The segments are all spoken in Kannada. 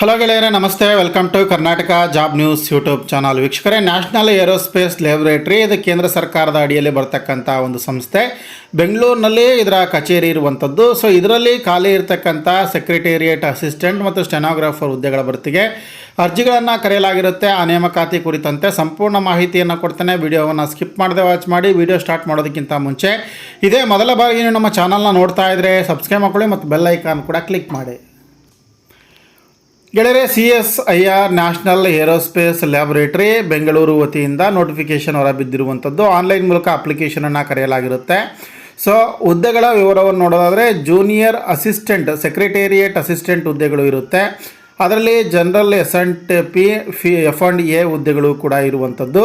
ಹಲೋ ಗೆಳೆಯರೆ, ನಮಸ್ತೆ. Welcome to Karnataka job news YouTube channel ವೀಕ್ಷಕರೇ ನ್ಯಾಷನಲ್ ಏರೋಸ್ಪೇಸ್ ಲ್ಯಾಬೊರೇಟ್ರಿ ಇದು ಕೇಂದ್ರ ಸರ್ಕಾರದ ಅಡಿಯಲ್ಲಿ ಬರ್ತಕ್ಕಂಥ ಒಂದು ಸಂಸ್ಥೆ. ಬೆಂಗಳೂರಿನಲ್ಲಿ ಇದರ ಕಚೇರಿ ಇರುವಂಥದ್ದು ಸೊ ಇದರಲ್ಲಿ ಖಾಲಿ ಇರತಕ್ಕಂಥ ಸೆಕ್ರೆಟೇರಿಯೇಟ್ ಅಸಿಸ್ಟೆಂಟ್ ಮತ್ತು ಸ್ಟೆನೋಗ್ರಾಫರ್ ಹುದ್ದೆಗಳ ಭರ್ತಿಗೆ ಅರ್ಜಿಗಳನ್ನು ಕರೆಯಲಾಗಿರುತ್ತೆ. ಆ ನೇಮಕಾತಿ ಕುರಿತಂತೆ ಸಂಪೂರ್ಣ ಮಾಹಿತಿಯನ್ನು ಕೊಡ್ತೇನೆ. ವಿಡಿಯೋವನ್ನು ಸ್ಕಿಪ್ ಮಾಡದೆ ವಾಚ್ ಮಾಡಿ. ವಿಡಿಯೋ ಸ್ಟಾರ್ಟ್ ಮಾಡೋದಕ್ಕಿಂತ ಮುಂಚೆ ಇದೇ ಮೊದಲ ಬಾರಿಗೆ ನೀವು ನಮ್ಮ ಚಾನಲ್ನ ನೋಡ್ತಾ ಇದ್ದರೆ ಸಬ್ಸ್ಕ್ರೈಬ್ ಮಾಡ್ಕೊಳ್ಳಿ ಮತ್ತು ಬೆಲ್ ಐಕಾನ್ ಕೂಡ ಕ್ಲಿಕ್ ಮಾಡಿ. ಗೆಳೆಯರೆ C S I R national aerospace laboratory Bengaluru ವತಿಯಿಂದ ನೋಟಿಫಿಕೇಶನ್ ಹೊರಬಿದ್ದಿರುವಂಥದ್ದು ಆನ್ಲೈನ್ ಮೂಲಕ ಅಪ್ಲಿಕೇಶನನ್ನು ಕರೆಯಲಾಗಿರುತ್ತೆ. ಸೊ ಹುದ್ದೆಗಳ ವಿವರವನ್ನು ನೋಡೋದಾದರೆ ಜೂನಿಯರ್ ಅಸಿಸ್ಟೆಂಟ್ ಸೆಕ್ರೆಟೇರಿಯೇಟ್ ಅಸಿಸ್ಟೆಂಟ್ ಹುದ್ದೆಗಳು ಇರುತ್ತೆ. ಅದರಲ್ಲಿ general S and P F F and A ಹುದ್ದೆಗಳು ಕೂಡ ಇರುವಂಥದ್ದು.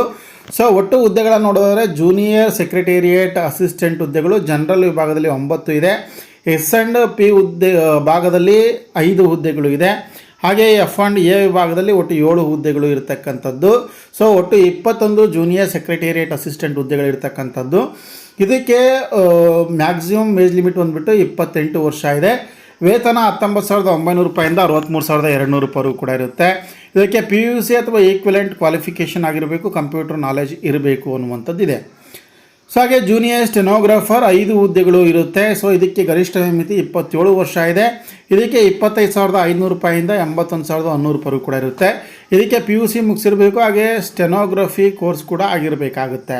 ಸೊ ಒಟ್ಟು ಹುದ್ದೆಗಳನ್ನು ನೋಡೋದಾದರೆ ಜೂನಿಯರ್ ಸೆಕ್ರೆಟೇರಿಯೇಟ್ ಅಸಿಸ್ಟೆಂಟ್ ಹುದ್ದೆಗಳು ಜನರಲ್ ವಿಭಾಗದಲ್ಲಿ ಒಂಬತ್ತು ಇದೆ. ಎಸ್ ಆ್ಯಂಡ್ ಪಿ ಹುದ್ದೆ, ಭಾಗದಲ್ಲಿ ಐದು ಹುದ್ದೆಗಳು ಇದೆ. ಹಾಗೆ ಎಫ್ ಅಂಡ್ ಎ ವಿಭಾಗದಲ್ಲಿ ಒಟ್ಟು ಏಳು ಹುದ್ದೆಗಳು ಇರತಕ್ಕಂಥದ್ದು. ಸೊ ಒಟ್ಟು ಇಪ್ಪತ್ತೊಂದು ಜೂನಿಯರ್ ಸೆಕ್ರೆಟೇರಿಯೇಟ್ ಅಸಿಸ್ಟೆಂಟ್ ಹುದ್ದೆಗಳು ಇರತಕ್ಕಂಥದ್ದು. ಇದಕ್ಕೆ ಮ್ಯಾಕ್ಸಿಮಮ್ ಏಜ್ ಲಿಮಿಟ್ ಬಂದುಬಿಟ್ಟು ಇಪ್ಪತ್ತೆಂಟು ವರ್ಷ ಇದೆ. ವೇತನ ಹತ್ತೊಂಬತ್ತು ಸಾವಿರದ ಒಂಬೈನೂರು ರೂಪಾಯಿಂದ ಅರವತ್ತ್ಮೂರು ಸಾವಿರದ ಎರಡು ನೂರು ರೂಪಾಯಿ ಕೂಡ ಇರುತ್ತೆ. ಇದಕ್ಕೆ ಪಿ ಯು ಸಿ ಅಥವಾ ಈಕ್ವಿಲೆಂಟ್ ಕ್ವಾಲಿಫಿಕೇಷನ್ ಆಗಿರಬೇಕು ಕಂಪ್ಯೂಟರ್ ನಾಲೆಜ್ ಇರಬೇಕು ಅನ್ನುವಂಥದ್ದು ಇದೆ ಸೊ ಹಾಗೆ ಜೂನಿಯರ್ ಸ್ಟೆನೋಗ್ರಾಫರ್ ಐದು ಹುದ್ದೆಗಳು ಇರುತ್ತೆ. ಸೊ ಇದಕ್ಕೆ ಗರಿಷ್ಠ ಮಿತಿ ಇಪ್ಪತ್ತೇಳು ವರ್ಷ ಇದೆ. ಇದಕ್ಕೆ ಇಪ್ಪತ್ತೈದು ಸಾವಿರದ ಐನೂರು ರೂಪಾಯಿಂದ ಎಂಬತ್ತೊಂದು ಸಾವಿರದ ಹನ್ನೂರು ರೂಪಾಯಿ ಕೂಡ ಇರುತ್ತೆ. ಇದಕ್ಕೆ ಪಿ ಯು ಸಿ ಮುಗಿಸಿರಬೇಕು. ಹಾಗೆ ಸ್ಟೆನೋಗ್ರಫಿ ಕೋರ್ಸ್ ಕೂಡ ಆಗಿರಬೇಕಾಗುತ್ತೆ.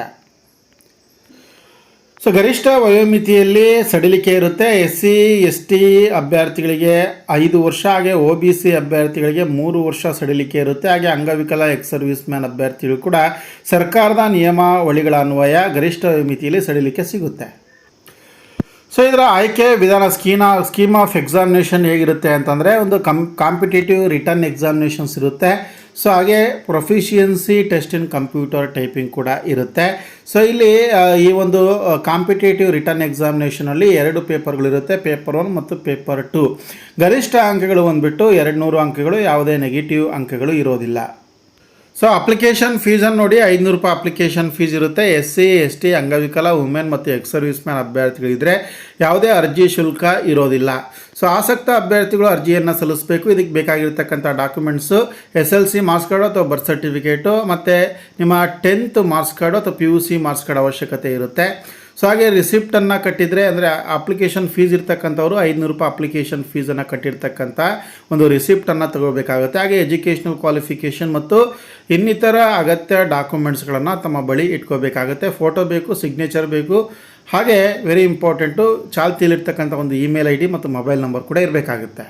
ಸೊ ಗರಿಷ್ಠ ವಯೋಮಿತಿಯಲ್ಲಿ ಸಡಿಲಿಕೆ ಇರುತ್ತೆ. ಎಸ್ ಸಿ ಎಸ್ ಟಿ ಅಭ್ಯರ್ಥಿಗಳಿಗೆ ಐದು ವರ್ಷ, ಹಾಗೆ ಒ ಬಿ ಸಿ ಅಭ್ಯರ್ಥಿಗಳಿಗೆ ಮೂರು ವರ್ಷ ಸಡಿಲಿಕೆ ಇರುತ್ತೆ. ಹಾಗೆ ಅಂಗವಿಕಲ, ಎಕ್ಸ್ ಸರ್ವಿಸ್ ಮ್ಯಾನ್ ಅಭ್ಯರ್ಥಿಗಳು ಕೂಡ ಸರ್ಕಾರದ ನಿಯಮಾವಳಿಗಳ ಅನ್ವಯ ಗರಿಷ್ಠ ವಯೋಮಿತಿಯಲ್ಲಿ ಸಡಿಲಿಕೆ ಸಿಗುತ್ತೆ. ಸೊ ಇದರ ಆಯ್ಕೆ ವಿಧಾನ ಸ್ಕೀನಾ, ಸ್ಕೀಮ್ ಆಫ್ ಎಕ್ಸಾಮಿನೇಷನ್ ಹೇಗಿರುತ್ತೆ ಅಂತಂದರೆ ಒಂದು ಕಂ, ಕಾಂಪಿಟೇಟಿವ್ ರಿಟರ್ನ್ ಎಕ್ಸಾಮಿನೇಷನ್ಸ್ ಇರುತ್ತೆ. ಸೊ ಹಾಗೆ proficiency test in computer typing ಕೂಡ ಇರುತ್ತೆ. ಸೊ ಇಲ್ಲಿ ಈ ಒಂದು ಕಾಂಪಿಟೇಟಿವ್ ರಿಟರ್ನ್ ಎಕ್ಸಾಮಿನೇಷನಲ್ಲಿ ಎರಡು ಪೇಪರ್ಗಳಿರುತ್ತೆ ಪೇಪರ್ ಒನ್ ಮತ್ತು ಪೇಪರ್ ಟು ಗರಿಷ್ಠ ಅಂಕಗಳು ಬಂದುಬಿಟ್ಟು ಎರಡು ನೂರು ಅಂಕಗಳು, ಯಾವುದೇ ನೆಗೆಟಿವ್ ಅಂಕಗಳು ಇರೋದಿಲ್ಲ. ಸೊ ಅಪ್ಲಿಕೇಶನ್ ಫೀಸನ್ನು ನೋಡಿ, ಐದುನೂರು ರೂಪಾಯಿ ಅಪ್ಲಿಕೇಶನ್ ಫೀಸ್ ಇರುತ್ತೆ. ಎಸ್ ಸಿ ಎಸ್ ಟಿ ಅಂಗವಿಕಲ ವುಮೆನ್ ಮತ್ತು ಎಕ್ಸ್ ಸರ್ವಿಸ್ ಮ್ಯಾನ್ ಅಭ್ಯರ್ಥಿಗಳಿದ್ದರೆ ಯಾವುದೇ ಅರ್ಜಿ ಶುಲ್ಕ ಇರೋದಿಲ್ಲ. ಸೊ ಆಸಕ್ತ ಅಭ್ಯರ್ಥಿಗಳು ಅರ್ಜಿಯನ್ನು ಸಲ್ಲಿಸಬೇಕು. ಇದಕ್ಕೆ ಬೇಕಾಗಿರ್ತಕ್ಕಂಥ documents S L C marks card ಅಥವಾ ಬರ್ತ್ ಸರ್ಟಿಫಿಕೇಟು ಮತ್ತು ನಿಮ್ಮ ಟೆಂತ್ ಮಾರ್ಕ್ಸ್ ಕಾರ್ಡು ಅಥವಾ P U C marks card ಅವಶ್ಯಕತೆ ಇರುತ್ತೆ. ಸೊ ಹಾಗೆ ರಿಸಿಪ್ಟನ್ನು ಕಟ್ಟಿದರೆ, ಅಂದರೆ ಅಪ್ಲಿಕೇಶನ್ ಫೀಸ್ ಇರ್ತಕ್ಕಂಥವ್ರು ಐದುನೂರು ರೂಪಾಯಿ ಅಪ್ಲಿಕೇಶನ್ ಫೀಸನ್ನು ಕಟ್ಟಿರ್ತಕ್ಕಂಥ ಒಂದು ರಿಸಿಪ್ಟನ್ನು ತಗೋಬೇಕಾಗುತ್ತೆ. ಹಾಗೆ ಎಜುಕೇಷನಲ್ ಕ್ವಾಲಿಫಿಕೇಷನ್ ಮತ್ತು ಇನ್ನಿತರ ಅಗತ್ಯ ಡಾಕ್ಯುಮೆಂಟ್ಸ್ಗಳನ್ನು ತಮ್ಮ ಬಳಿ ಇಟ್ಕೋಬೇಕಾಗುತ್ತೆ. ಫೋಟೋ ಬೇಕು ಸಿಗ್ನೇಚರ್ ಬೇಕು. ಹಾಗೆ ವೆರಿ ಇಂಪಾರ್ಟೆಂಟು ಚಾಲ್ತಿಯಲ್ಲಿರ್ತಕ್ಕಂಥ ಒಂದು ಇಮೇಲ್ ಐ ಡಿ ಮತ್ತು ಮೊಬೈಲ್ ನಂಬರ್ ಕೂಡ ಇರಬೇಕಾಗುತ್ತೆ.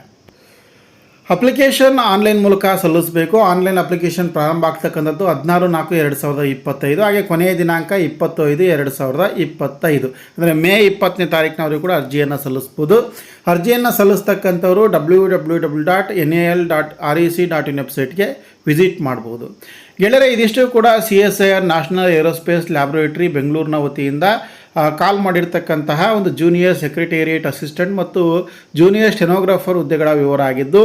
ಅಪ್ಲಿಕೇಶನ್ ಆನ್ಲೈನ್ ಮೂಲಕ ಸಲ್ಲಿಸಬೇಕು. ಆನ್ಲೈನ್ ಅಪ್ಲಿಕೇಶನ್ ಪ್ರಾರಂಭ ಆಗ್ತಕ್ಕಂಥದ್ದು ಹದಿನಾರು ನಾಲ್ಕು ಎರಡು ಸಾವಿರದ ಇಪ್ಪತ್ತೈದು. ಹಾಗೆ ಕೊನೆಯ ದಿನಾಂಕ ಇಪ್ಪತ್ತೈದು ಎರಡು ಸಾವಿರದ ಇಪ್ಪತ್ತೈದು. ಅಂದರೆ ಮೇ ಇಪ್ಪತ್ತನೇ ತಾರೀಕಿನವರೆಗೂ ಕೂಡ ಅರ್ಜಿಯನ್ನು ಸಲ್ಲಿಸ್ಬೋದು. ಅರ್ಜಿಯನ್ನು ಸಲ್ಲಿಸ್ತಕ್ಕಂಥವರು W W W dot N A L dot R E C dot in ವೆಬ್ಸೈಟ್ಗೆ ವಿಸಿಟ್ ಮಾಡ್ಬೋದು. ಗೆಳೆಯರೆ, ಇದಿಷ್ಟು ಕೂಡ C S I R national aerospace laboratory ಬೆಂಗಳೂರಿನ ವತಿಯಿಂದ ಕಾಲ್ ಮಾಡಿರ್ತಕ್ಕಂತಹ ಒಂದು ಜೂನಿಯರ್ ಸೆಕ್ರೆಟೇರಿಯೇಟ್ ಅಸಿಸ್ಟೆಂಟ್ ಮತ್ತು ಜೂನಿಯರ್ ಸ್ಟೆನೋಗ್ರಾಫರ್ ಹುದ್ದೆಗಳ ವಿವರ ಆಗಿದ್ದು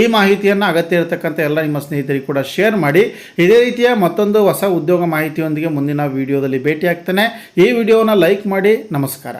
ಈ ಮಾಹಿತಿಯನ್ನು ಅಗತ್ಯ ಇರತಕ್ಕಂಥ ಎಲ್ಲ ನಿಮ್ಮ ಸ್ನೇಹಿತರಿಗೆ ಕೂಡ ಶೇರ್ ಮಾಡಿ. ಇದೇ ರೀತಿಯ ಮತ್ತೊಂದು ಹೊಸ ಉದ್ಯೋಗ ಮಾಹಿತಿಯೊಂದಿಗೆ ಮುಂದಿನ ವಿಡಿಯೋದಲ್ಲಿ ಭೇಟಿಯಾಗ್ತಾನೆ. ಈ ವಿಡಿಯೋನ ಲೈಕ್ ಮಾಡಿ. ನಮಸ್ಕಾರ.